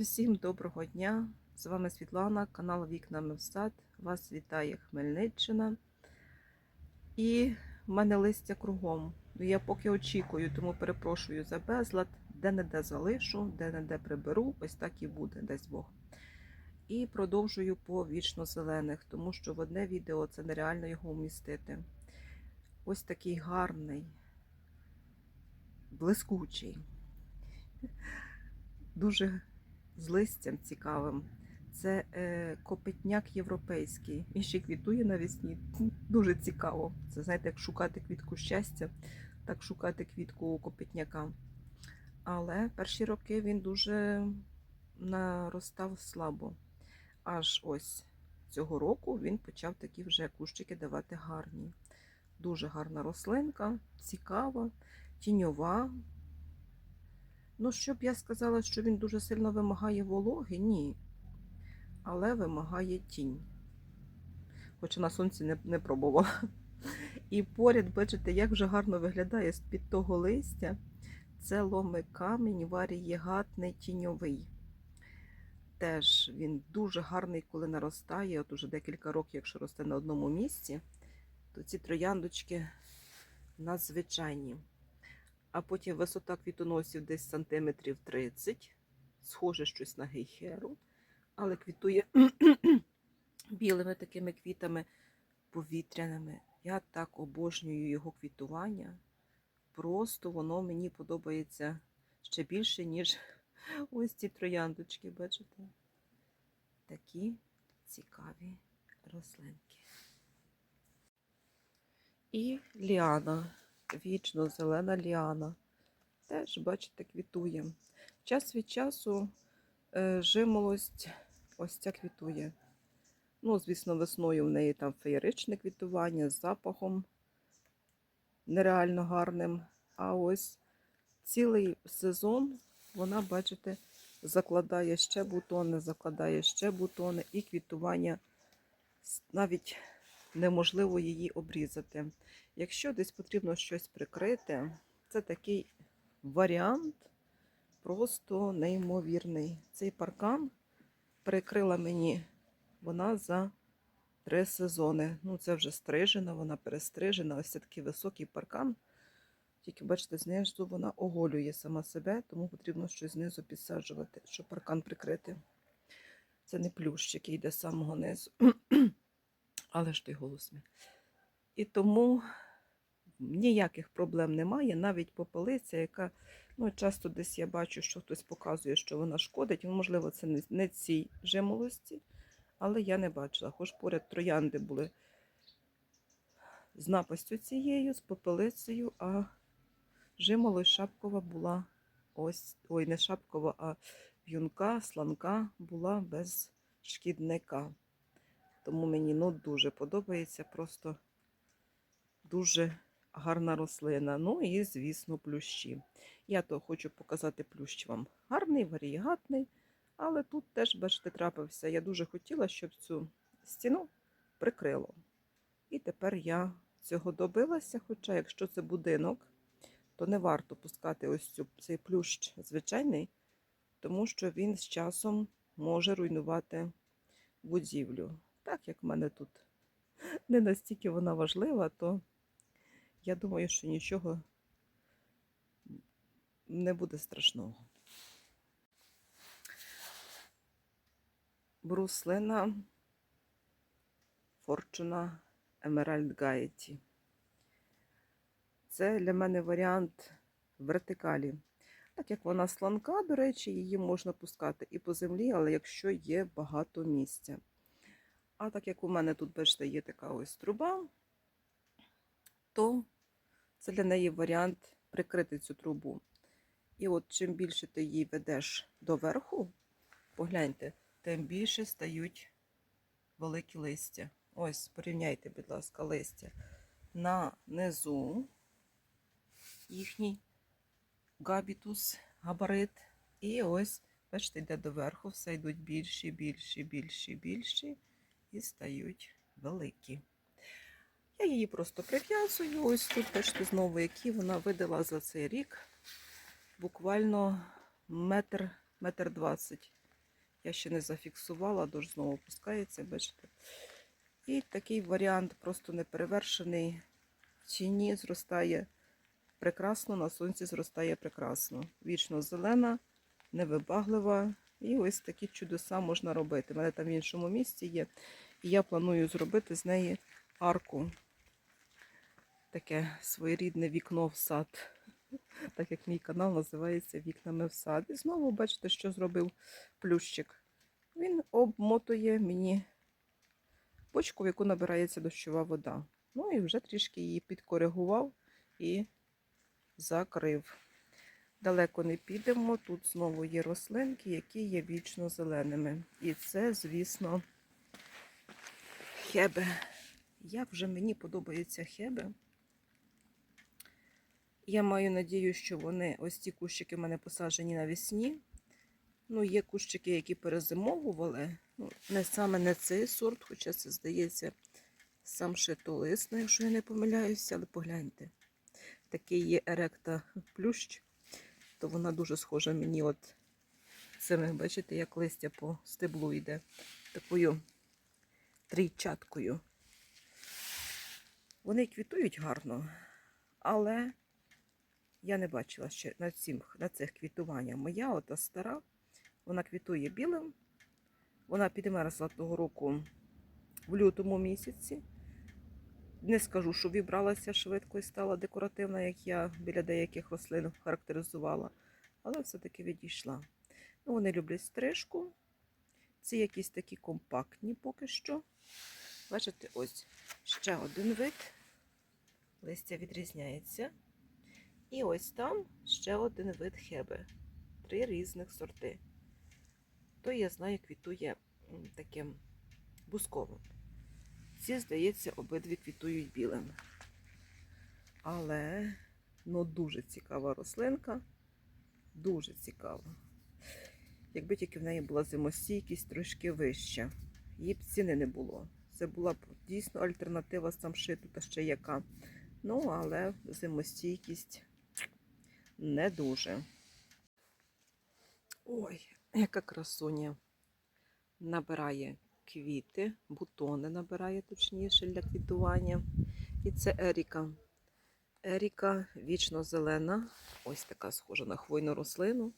Всім доброго дня! З вами Світлана, канал Вікнами в сад. Вас вітає Хмельниччина. І в мене листя кругом. Ну, Я поки очікую, тому перепрошую за безлад. Де-не-де залишу, де-не-де приберу, ось так і буде, дасть Бог. І продовжую по вічно зелених, тому що в одне відео це нереально його вмістити. Ось такий гарний, блискучий, дуже з листям цікавим. Це е, копитняк європейський. Він ще квітує навесні. Дуже цікаво. Це знаєте, як шукати квітку щастя, так шукати квітку копитняка. Але перші роки він дуже наростав слабо. Аж ось цього року він почав такі вже кущики давати гарні. Дуже гарна рослинка, цікава, тіньова. Ну, щоб я сказала, що він дуже сильно вимагає вологи, ні. Але вимагає тінь. Хоча на сонці не, не пробувала. І поряд, бачите, як вже гарно виглядає з-під того листя. Це ломи камінь варієгатний тіньовий. Теж він дуже гарний, коли наростає. От уже декілька років, якщо росте на одному місці, то ці трояндочки надзвичайні. А потім висота квітоносів десь сантиметрів 30. Схоже щось на гейхеру, але квітує білими такими квітами повітряними. Я так обожнюю його квітування. Просто воно мені подобається ще більше, ніж ось ці трояндочки, бачите? Такі цікаві рослинки. І ліана, вічно зелена ліана. Теж, бачите, квітує. Час від часу е, жимолость ось ця квітує. Ну, звісно, весною в неї там феєричне квітування з запахом нереально гарним. А ось цілий сезон вона, бачите, закладає ще бутони, закладає ще бутони, і квітування навіть неможливо її обрізати. Якщо десь потрібно щось прикрити, це такий варіант просто неймовірний. Цей паркан прикрила мені вона за три сезони. Ну, це вже стрижена, вона перестрижена. Ось такий високий паркан. Тільки, бачите, знизу вона оголює сама себе, тому потрібно щось знизу підсаджувати, щоб паркан прикрити. Це не плющ, який йде з самого низу. Але ж той голос мій. І тому ніяких проблем немає. Навіть попелиця, яка ну, часто десь я бачу, що хтось показує, що вона шкодить. Можливо, це не, не цій жимолості, але я не бачила. Хоч поряд троянди були з напастю цією, з попелицею, а жимолость шапкова була ось, ой, не шапкова, а в'юнка, сланка була без шкідника. Тому мені ну, дуже подобається, просто дуже гарна рослина. Ну і, звісно, плющі. Я то хочу показати плющ вам гарний, варієгатний, але тут теж, бачите, трапився. Я дуже хотіла, щоб цю стіну прикрило. І тепер я цього добилася. Хоча, якщо це будинок, то не варто пускати ось цю, цей плющ звичайний, тому що він з часом може руйнувати будівлю. Так як в мене тут не настільки вона важлива, то я думаю, що нічого не буде страшного. Бруслина Fortuna Emerald Gaieті. Це для мене варіант вертикалі. Так як вона сланка, до речі, її можна пускати і по землі, але якщо є багато місця. А так як у мене тут, бачите, є така ось труба, то це для неї варіант прикрити цю трубу. І от чим більше ти її ведеш доверху, погляньте, тим більше стають великі листя. Ось, порівняйте, будь ласка, листя. На низу їхній габітус, габарит. І ось, бачите, йде доверху, все йдуть більші, більші, більші, більші і стають великі. Я її просто прив'язую. Ось тут, бачите, знову, які вона видала за цей рік. Буквально метр, метр двадцять Я ще не зафіксувала, дощ знову опускається, бачите. І такий варіант просто неперевершений. В тіні зростає прекрасно, на сонці зростає прекрасно. Вічно зелена, невибаглива. І ось такі чудеса можна робити. У мене там в іншому місці є. І я планую зробити з неї арку. Таке своєрідне вікно в сад. Так як мій канал називається Вікнами в сад. І знову бачите, що зробив плющик. Він обмотує мені бочку, в яку набирається дощова вода. Ну і вже трішки її підкоригував і закрив. Далеко не підемо. Тут знову є рослинки, які є вічно зеленими. І це, звісно, хебе. Як вже мені подобається хебе. Я маю надію, що вони, ось ці кущики в мене посаджені навесні. Ну, є кущики, які перезимовували. Ну, не саме не цей сорт, хоча це здається сам шитолисний, якщо я не помиляюся, але погляньте. Такий є еректа плющ, то вона дуже схожа мені от цими, бачите, як листя по стеблу йде. Такою трійчаткою. Вони квітують гарно, але я не бачила ще на, цим, на цих квітування. Моя ота стара, вона квітує білим. Вона підмерзла того року в лютому місяці. Не скажу, що вібралася швидко і стала декоративна, як я біля деяких рослин характеризувала, але все-таки відійшла. Ну, вони люблять стрижку. Ці якісь такі компактні поки що. Бачите, ось ще один вид. Листя відрізняється. І ось там ще один вид хеби. Три різних сорти. То я знаю, квітує таким бусковим. Ці, здається, обидві квітують білим. Але ну, дуже цікава рослинка. Дуже цікава. Якби тільки в неї була зимостійкість трошки вища. Її б ціни не було. Це була б дійсно альтернатива самшиту та ще яка. Ну, але зимостійкість не дуже. Ой, яка красуня. Набирає квіти, бутони набирає точніше для квітування. І це Еріка. Еріка вічно зелена. Ось така схожа на хвойну рослину.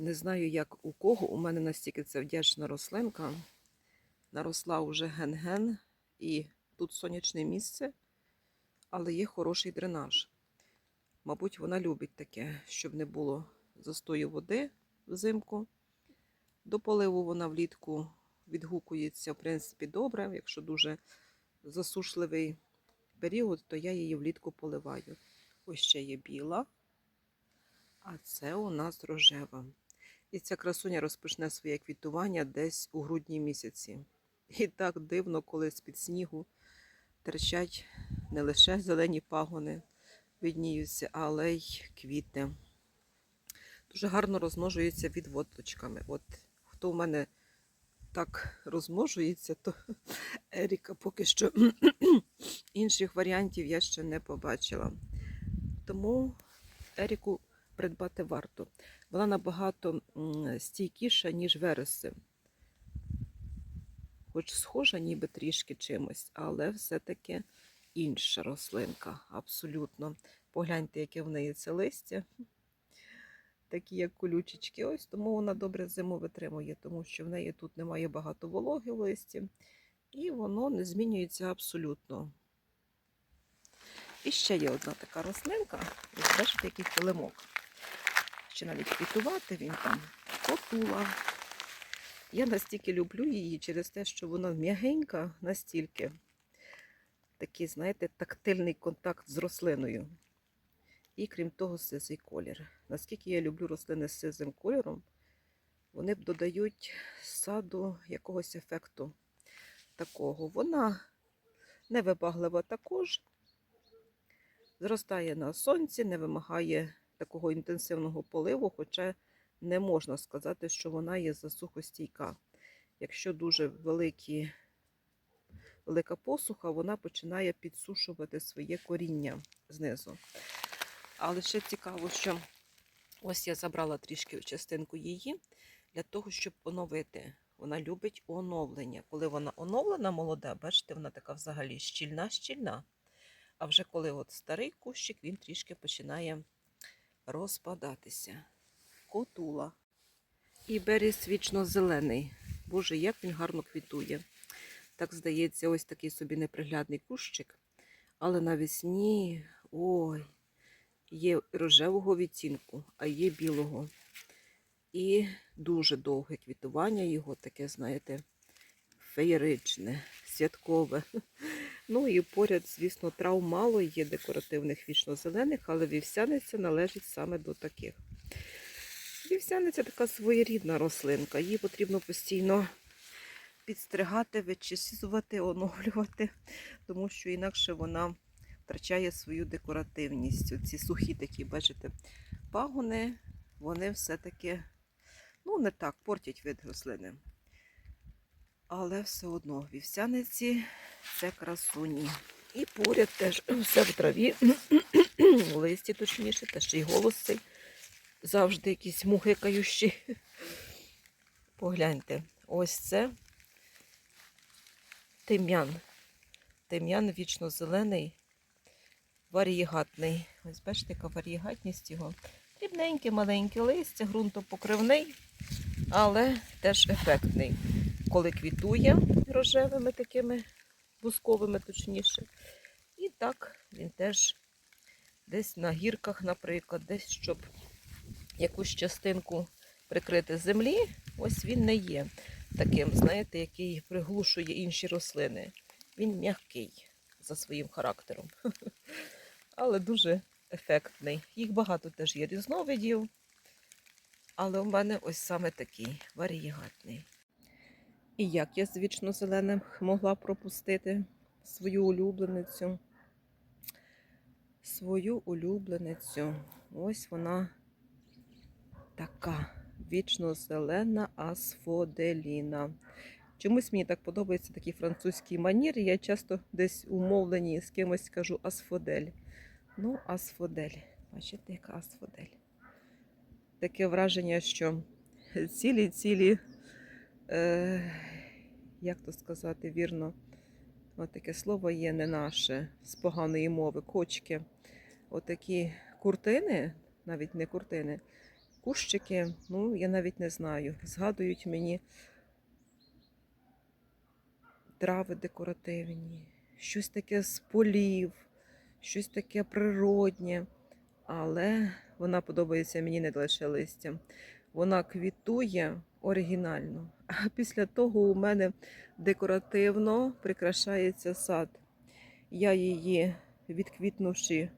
Не знаю, як у кого. У мене настільки це вдячна рослинка. Наросла уже ген-ген, і тут сонячне місце, але є хороший дренаж. Мабуть, вона любить таке, щоб не було застою води взимку. До поливу вона влітку відгукується, в принципі, добре. Якщо дуже засушливий період, то я її влітку поливаю. Ось ще є біла, а це у нас рожева. І ця красуня розпочне своє квітування десь у грудні місяці. І так дивно, коли з-під снігу терчать не лише зелені пагони, видніються, але й квіти. Дуже гарно розмножується відводочками. От хто в мене так розмножується, то Еріка поки що інших варіантів я ще не побачила. Тому Еріку придбати варто. Вона набагато стійкіша, ніж вереси. Хоч схожа ніби трішки чимось, але все-таки інша рослинка. Абсолютно. Погляньте, яке в неї це листя. Такі, як колючечки. Ось тому вона добре зиму витримує, тому що в неї тут немає багато вологи в листі, і воно не змінюється абсолютно. І ще є одна така рослинка. Ось бачите, який килимок. Ще навіть квітувати він там потула. Я настільки люблю її через те, що вона м'ягенька, настільки такий, знаєте, тактильний контакт з рослиною. І крім того, сизий колір. Наскільки я люблю рослини з сизим кольором, вони додають саду якогось ефекту такого. Вона невибаглива також, зростає на сонці, не вимагає такого інтенсивного поливу, хоча не можна сказати, що вона є засухостійка. Якщо дуже великі, велика посуха, вона починає підсушувати своє коріння знизу. Але ще цікаво, що ось я забрала трішки частинку її для того, щоб оновити. Вона любить оновлення. Коли вона оновлена, молода, бачите, вона така взагалі щільна-щільна. А вже коли от старий кущик, він трішки починає розпадатися. Котула. І беріз вічно зелений. Боже, як він гарно квітує. Так здається, ось такий собі неприглядний кущик. Але навесні, ой, є рожевого відтінку, а є білого. І дуже довге квітування його, таке, знаєте, феєричне, святкове. Ну і поряд, звісно, трав мало є декоративних вічно-зелених, але вівсяниця належить саме до таких. Вівсяниця така своєрідна рослинка. Її потрібно постійно підстригати, вичісувати, оновлювати, тому що інакше вона втрачає свою декоративність. Ці сухі такі, бачите, пагони, вони все-таки ну, не так портять вид рослини. Але все одно вівсяниці це красуні. І поряд теж все в траві, листі точніше, та ще й голос цей завжди якісь мухикаючі. Погляньте, ось це тим'ян. Тим'ян вічно зелений, варієгатний. Ось бачите, яка варієгатність його. Дрібненьке, маленьке листя, ґрунтопокривний, але теж ефектний. Коли квітує рожевими такими бусковими, точніше. І так він теж десь на гірках, наприклад, десь щоб якусь частинку прикрити землі, ось він не є таким, знаєте, який приглушує інші рослини. Він м'який за своїм характером, але дуже ефектний. Їх багато теж є різновидів, але у мене ось саме такий варієгатний. І як я з вічно зеленим могла пропустити свою улюбленицю? Свою улюбленицю. Ось вона така вічно зелена асфоделіна. Чомусь мені так подобається такий французький манір. Я часто десь умовлені з кимось кажу асфодель. Ну, асфодель. Бачите, яка асфодель. Таке враження, що цілі-цілі, е, як то сказати, вірно, от таке слово є не наше з поганої мови, кочки. Отакі куртини, навіть не куртини, кущики, ну, я навіть не знаю. Згадують мені трави декоративні, щось таке з полів, щось таке природнє. Але вона подобається мені не лише листям. Вона квітує оригінально. А після того у мене декоративно прикрашається сад. Я її, відквітнувши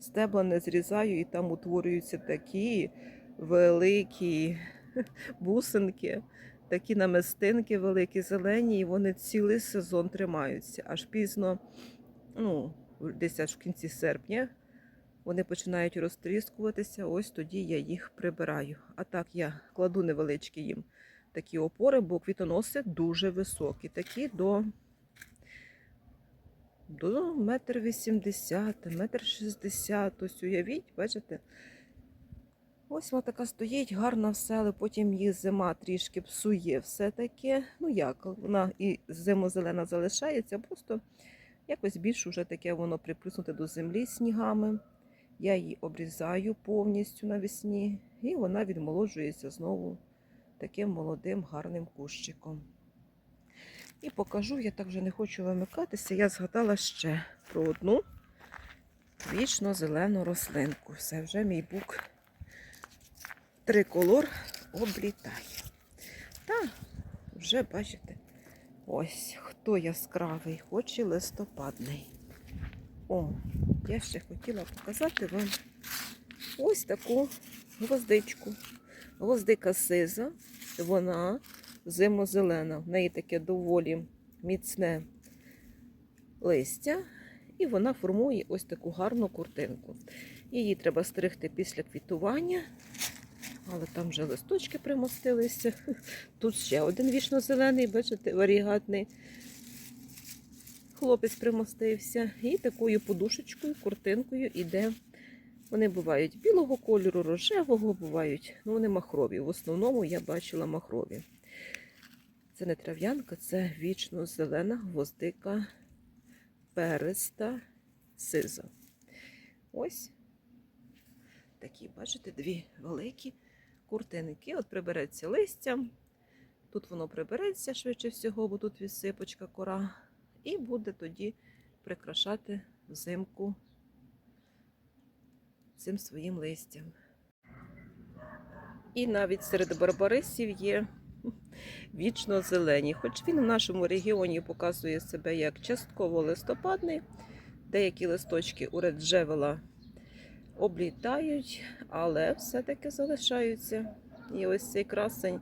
стебла, не зрізаю, і там утворюються такі великі бусинки, такі намистинки великі, зелені, і вони цілий сезон тримаються. Аж пізно, ну, десь аж в кінці серпня, вони починають розтріскуватися, ось тоді я їх прибираю. А так я кладу невеличкі їм такі опори, бо квітоноси дуже високі, такі до до метр вісімдесят, метр шістдесят. Ось уявіть, бачите? Ось вона така стоїть, гарна все, але потім її зима трішки псує все-таки. Ну як, вона і зимозелена залишається, просто якось більш уже таке воно приплюснуте до землі снігами. Я її обрізаю повністю навесні, і вона відмолоджується знову таким молодим гарним кущиком. І покажу, я так вже не хочу вимикатися. Я згадала ще про одну вічно зелену рослинку. Все, вже мій бук триколор облітає. Та, вже бачите, ось хто яскравий, хоч і листопадний. О, я ще хотіла показати вам ось таку гвоздичку. Гвоздика сиза, вона зимозелена. В неї таке доволі міцне листя, і вона формує ось таку гарну куртинку. Її треба стригти після квітування, але там вже листочки примостилися. Тут ще один вічно-зелений, бачите, варігатний. Хлопець примостився. І такою подушечкою, куртинкою йде Вони бувають білого кольору, рожевого, бувають, ну вони махрові. В основному я бачила махрові. Це не трав'янка, це вічно зелена гвоздика переста сиза. Ось такі, бачите, дві великі куртиники. От прибереться листя. Тут воно прибереться швидше всього, бо тут відсипочка кора. І буде тоді прикрашати взимку цим своїм листям. І навіть серед барбарисів є вічно зелені. Хоч він в нашому регіоні показує себе як частково листопадний, деякі листочки у реджевела облітають, але все-таки залишаються. І ось цей красень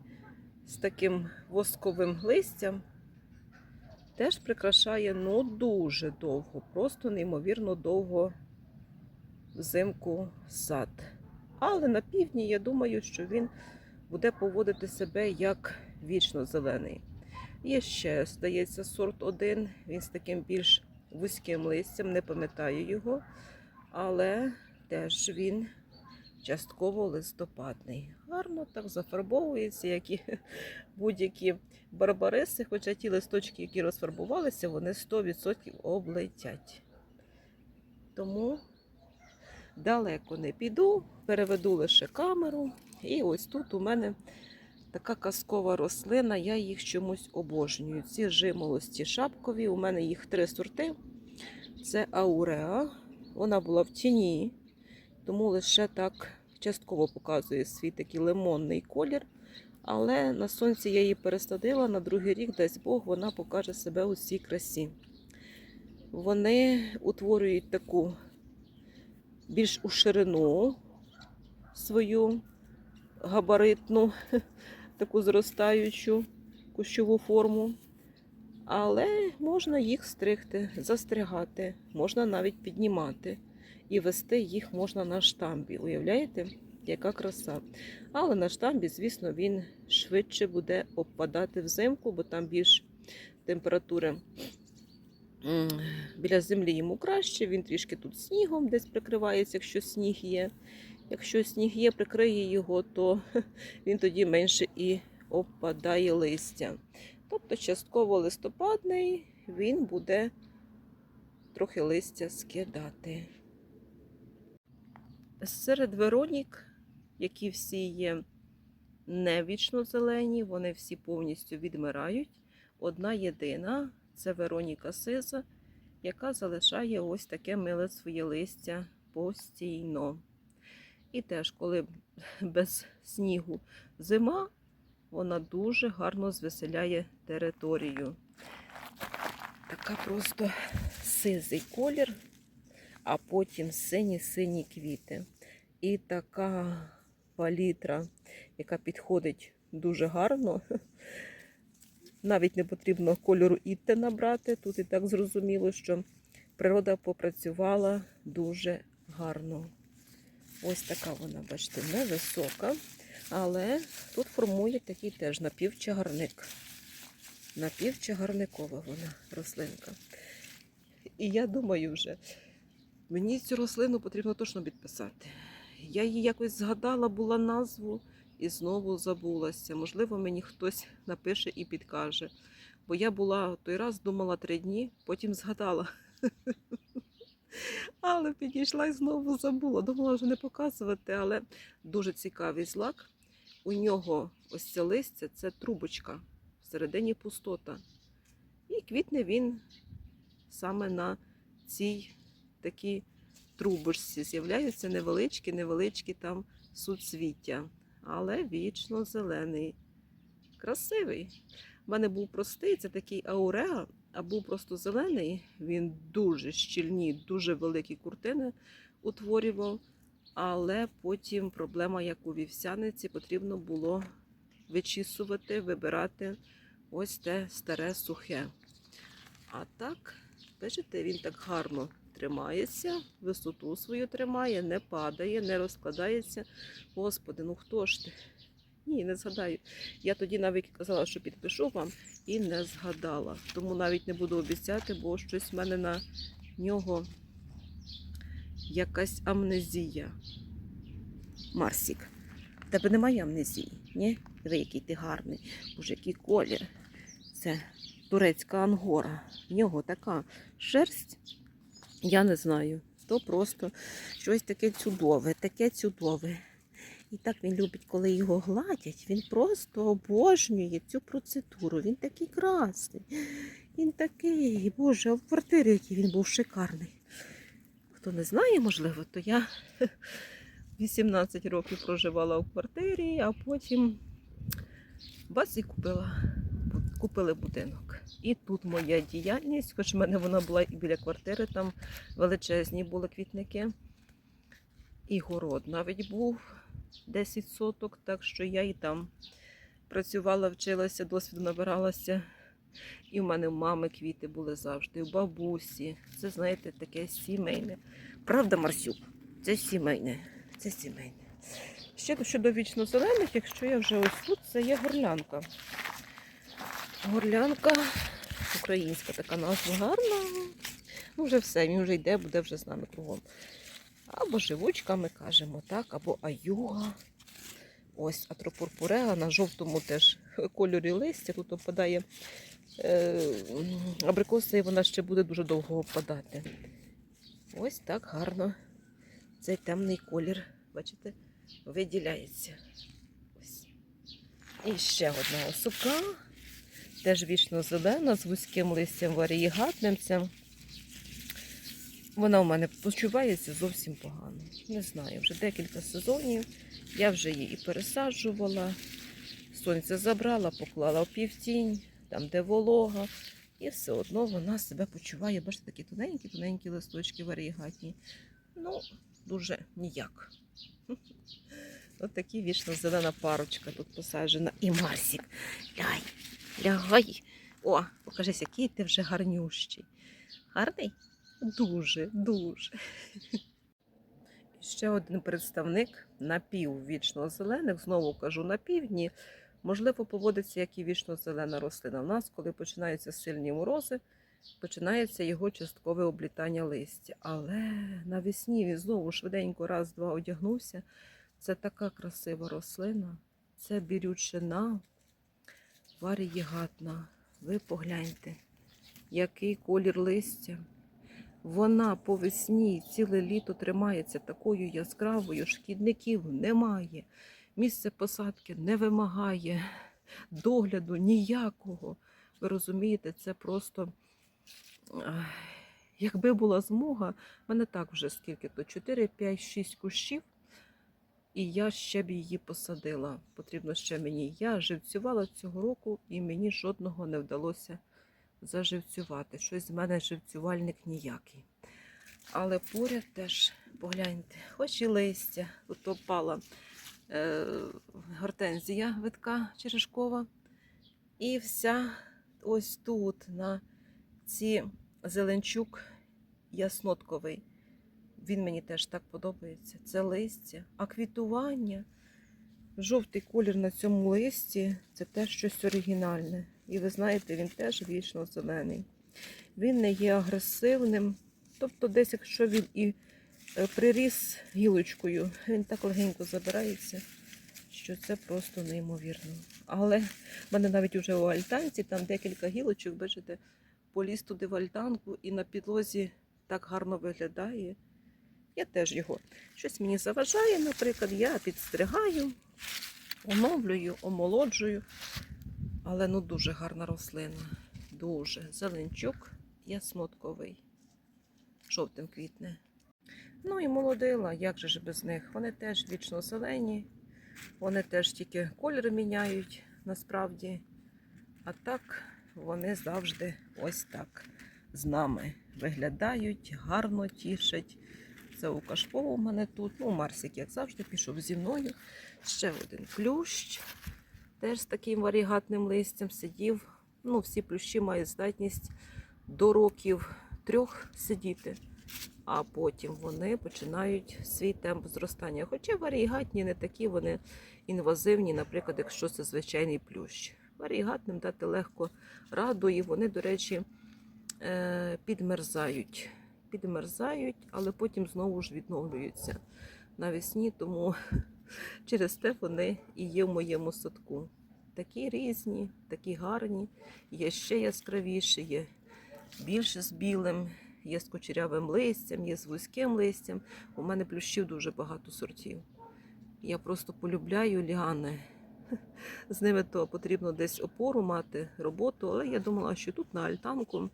з таким восковим листям теж прикрашає ну дуже довго, просто неймовірно довго взимку сад. Але на півдні я думаю, що він буде поводити себе як вічно зелений. Є ще, здається, сорт один, він з таким більш вузьким листям, не пам'ятаю його, але теж він частково листопадний. Гарно так зафарбовується, як і будь-які барбариси, хоча ті листочки, які розфарбувалися, вони 100% облетять. Тому далеко не піду, переведу лише камеру. І ось тут у мене така казкова рослина, я їх чомусь обожнюю. Ці жимолості шапкові, у мене їх три сорти. Це ауреа. Вона була в тіні, тому лише так частково показує свій такий лимонний колір. Але на сонці я її пересадила, на другий рік, дасть Бог, вона покаже себе у всій красі. Вони утворюють таку більш у ширину свою габаритну, таку зростаючу кущову форму. Але можна їх стригти, застрягати, можна навіть піднімати. І вести їх можна на штамбі. Уявляєте, яка краса. Але на штамбі, звісно, він швидше буде обпадати взимку, бо там більш температури біля землі йому краще. Він трішки тут снігом десь прикривається, якщо сніг є. Якщо сніг є, прикриє його, то він тоді менше і обпадає листя. Тобто частково листопадний він буде трохи листя скидати. Серед Веронік, які всі є не вічно зелені, вони всі повністю відмирають. Одна єдина це Вероніка Сиза, яка залишає ось таке миле своє листя постійно. І теж, коли без снігу зима, вона дуже гарно звеселяє територію. Така просто сизий колір, а потім сині-сині квіти. І така палітра, яка підходить дуже гарно. Навіть не потрібно кольору ітте набрати. Тут і так зрозуміло, що природа попрацювала дуже гарно. Ось така вона, бачите, невисока. Але тут формує такий теж напівчагарник. Напівчагарникова вона рослинка. І я думаю вже, мені цю рослину потрібно точно підписати. Я її якось згадала, була назву і знову забулася. Можливо, мені хтось напише і підкаже. Бо я була той раз, думала три дні, потім згадала. Але підійшла і знову забула. Думала вже не показувати, але дуже цікавий злак. У нього ось це листя це трубочка, всередині пустота. І квітне він саме на цій такій трубочці. З'являються невеличкі, невеличкі там суцвіття, але вічно зелений. Красивий. У мене був простий, це такий ауреа, а був просто зелений. Він дуже щільні, дуже великі куртини утворював. Але потім проблема, як у вівсяниці, потрібно було вичісувати, вибирати ось те старе сухе. А так, бачите, він так гарно тримається, висоту свою тримає, не падає, не розкладається. Господи, ну хто ж ти? Ні, не згадаю. Я тоді навіть казала, що підпишу вам і не згадала. Тому навіть не буду обіцяти, бо щось в мене на нього якась амнезія. Марсік, в тебе немає амнезії, ні? Диви, який ти гарний. Боже, який колір. Це турецька ангора. В нього така шерсть, я не знаю. То просто щось таке чудове, таке чудове. І так він любить, коли його гладять. Він просто обожнює цю процедуру. Він такий красний. Він такий, боже, в квартирі який він був шикарний. Хто не знає, можливо, то я 18 років проживала в квартирі, а потім бац і купила, купили будинок. І тут моя діяльність, хоч в мене вона була і біля квартири, там величезні були квітники. І город навіть був 10 соток, так що я і там працювала, вчилася, досвіду набиралася. І в мене в мами квіти були завжди, у бабусі. Це, знаєте, таке сімейне. Правда, Марсюк? Це сімейне. Це сімейне. Ще щодо вічно зелених, якщо я вже ось тут, це є горлянка. Горлянка, українська така назва гарна. Ну, вже все, він вже йде, буде вже з нами кругом. Або живучка, ми кажемо, так, або аюга. Ось атропурпуреа на жовтому теж кольорі листя. Тут опадає е, абрикоса, і вона ще буде дуже довго опадати. Ось так гарно цей темний колір, бачите, виділяється. Ось. І ще одна осука, теж вічно зелена, з вузьким листям варієгатним. Вона у мене почувається зовсім погано. Не знаю, вже декілька сезонів. Я вже її і пересаджувала. Сонце забрала, поклала в півтінь, там, де волога. І все одно вона себе почуває. Бачите, такі тоненькі-тоненькі листочки варігатні. Ну, дуже ніяк. От такі вічно зелена парочка тут посаджена. І Марсік. Ляй, лягай. О, покажись, який ти вже гарнющий. Гарний? Дуже, дуже. І Ще один представник напіввічно зелених, знову кажу, на півдні, можливо, поводиться як і вічно зелена рослина. У нас, коли починаються сильні морози, починається його часткове облітання листя. Але навесні він знову швиденько раз-два одягнувся. Це така красива рослина, це бірючина, варієгатна. Ви погляньте, який колір листя. Вона по весні ціле літо тримається такою яскравою, шкідників немає. Місце посадки не вимагає догляду ніякого. Ви розумієте, це просто, якби була змога, в мене так вже скільки то 4, 5, 6 кущів, і я ще б її посадила. Потрібно ще мені. Я живцювала цього року, і мені жодного не вдалося заживцювати. Щось з мене живцювальник ніякий. Але поряд теж погляньте, хоч і листя. Тут опала е, гортензія витка черешкова. І вся ось тут на ці зеленчук яснотковий. Він мені теж так подобається. Це листя, а квітування. Жовтий колір на цьому листі це теж щось оригінальне. І ви знаєте, він теж вічно зелений. Він не є агресивним. Тобто, десь, якщо він і е, приріс гілочкою, він так легенько забирається, що це просто неймовірно. Але в мене навіть уже у альтанці там декілька гілочок, бачите, поліз туди в альтанку і на підлозі так гарно виглядає. Я теж його щось мені заважає, наприклад, я підстригаю, оновлюю, омолоджую. Але ну дуже гарна рослина. Дуже. Зеленчук яснотковий. Жовтим квітне. Ну і молодила, як же ж без них? Вони теж вічно зелені, вони теж тільки кольори міняють насправді. А так вони завжди ось так з нами виглядають, гарно тішать. Це у кашпо у мене тут. Ну, Марсик, як завжди, пішов зі мною. Ще один плющ. Теж з таким варігатним листям сидів. Ну, всі плющі мають здатність до років трьох сидіти, а потім вони починають свій темп зростання. Хоча варігатні не такі, вони інвазивні, наприклад, якщо це звичайний плющ. Варігатним дати легко раду, і вони, до речі, е, підмерзають. Підмерзають, але потім знову ж відновлюються навесні, тому через те вони і є в моєму садку. Такі різні, такі гарні, є ще яскравіші, є більше з білим, є з кучерявим листям, є з вузьким листям. У мене плющів дуже багато сортів. Я просто полюбляю ліани. З ними то потрібно десь опору мати, роботу, але я думала, що тут на альтанку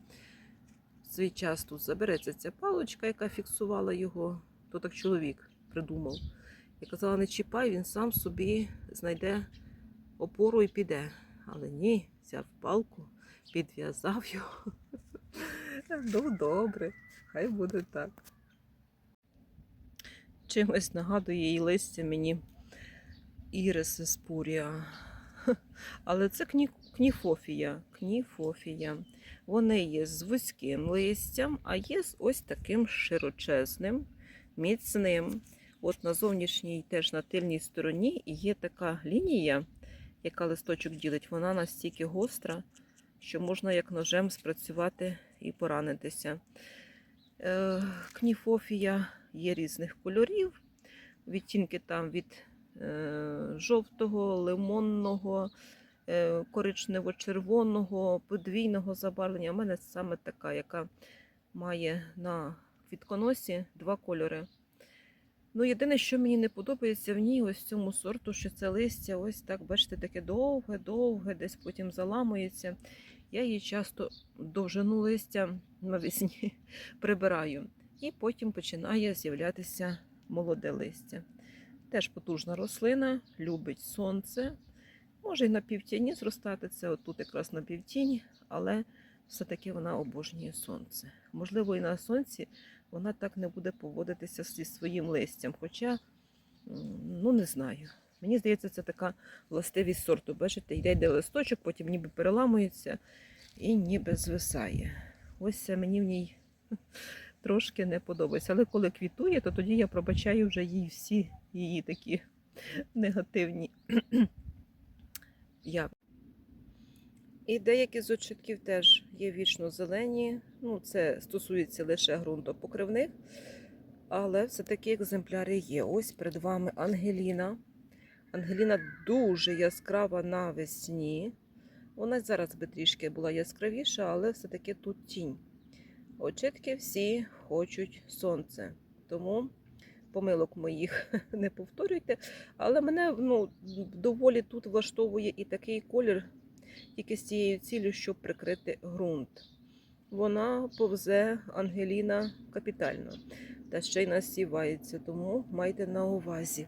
свій час тут забереться ця паличка, яка фіксувала його, то так чоловік придумав. Я казала, не чіпай, він сам собі знайде опору і піде. Але ні, взяв палку, підв'язав його. Ну, добре, хай буде так. Чимось нагадує і листя мені Ірис спурія. Але це. Кніфофія. кніфофія. Вони є з вузьким листям, а є з ось таким широчезним, міцним. От на зовнішній, теж на тильній стороні є така лінія, яка листочок ділить. Вона настільки гостра, що можна як ножем спрацювати і поранитися. Е, Кніфофія є різних кольорів. Відтінки там від е, жовтого, лимонного, коричнево-червоного, подвійного забарвлення. У мене саме така, яка має на квітконосі два кольори. Ну, єдине, що мені не подобається в ній, ось цьому сорту, що це листя, ось так, бачите, таке довге, довге, десь потім заламується. Я її часто довжину листя навесні прибираю. І потім починає з'являтися молоде листя. Теж потужна рослина, любить сонце. Може і на півтіні зростати, це отут якраз на півтіні, але все-таки вона обожнює сонце. Можливо, і на сонці вона так не буде поводитися зі своїм листям. Хоча, ну не знаю. Мені здається, це така властивість сорту. Бачите, йде йде листочок, потім ніби переламується і ніби звисає. Ось мені в ній трошки не подобається. Але коли квітує, то тоді я пробачаю вже їй всі її такі негативні я. І деякі з очитків теж є вічно зелені. Ну, це стосується лише ґрунтопокривних, але все-таки екземпляри є. Ось перед вами Ангеліна. Ангеліна дуже яскрава навесні. Вона зараз би трішки була яскравіша, але все-таки тут тінь. Очитки всі хочуть сонце. Тому помилок моїх не повторюйте. Але мене ну, доволі тут влаштовує і такий колір, тільки з тією ціллю, щоб прикрити ґрунт. Вона повзе Ангеліна капітально. Та ще й насівається, тому майте на увазі.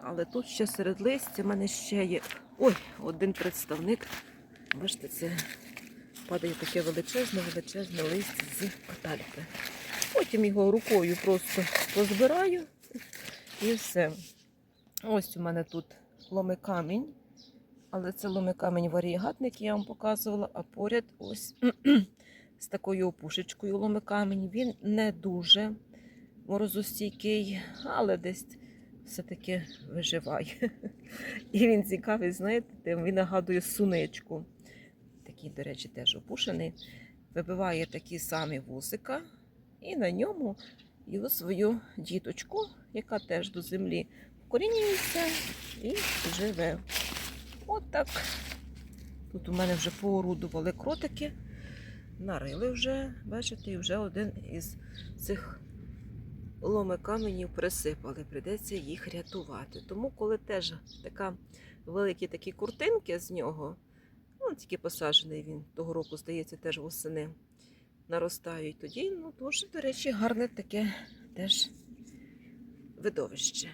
Але тут ще серед листя в мене ще є ой, один представник. Бачите, це падає таке величезне, величезне листя з катальки. Потім його рукою просто позбираю і все. Ось у мене тут ломикамінь, але це ломикамінь варієгатник, я вам показувала, а поряд ось з такою опушечкою ломикамінь. Він не дуже морозостійкий, але десь все-таки виживає. І він цікавий, знаєте, він нагадує суничку. Такий, до речі, теж опушений. Вибиває такі самі вусика, і на ньому його свою діточку, яка теж до землі вкорінюється і живе. От. Тут у мене вже поорудували кротики, нарили вже, бачите, і вже один із цих ломи каменів присипали. Прийдеться їх рятувати. Тому, коли теж така великі такі куртинки з нього, ну, тільки посаджений він того року, здається, теж восени наростають. Тоді, ну, дуже, до речі, гарне таке теж видовище.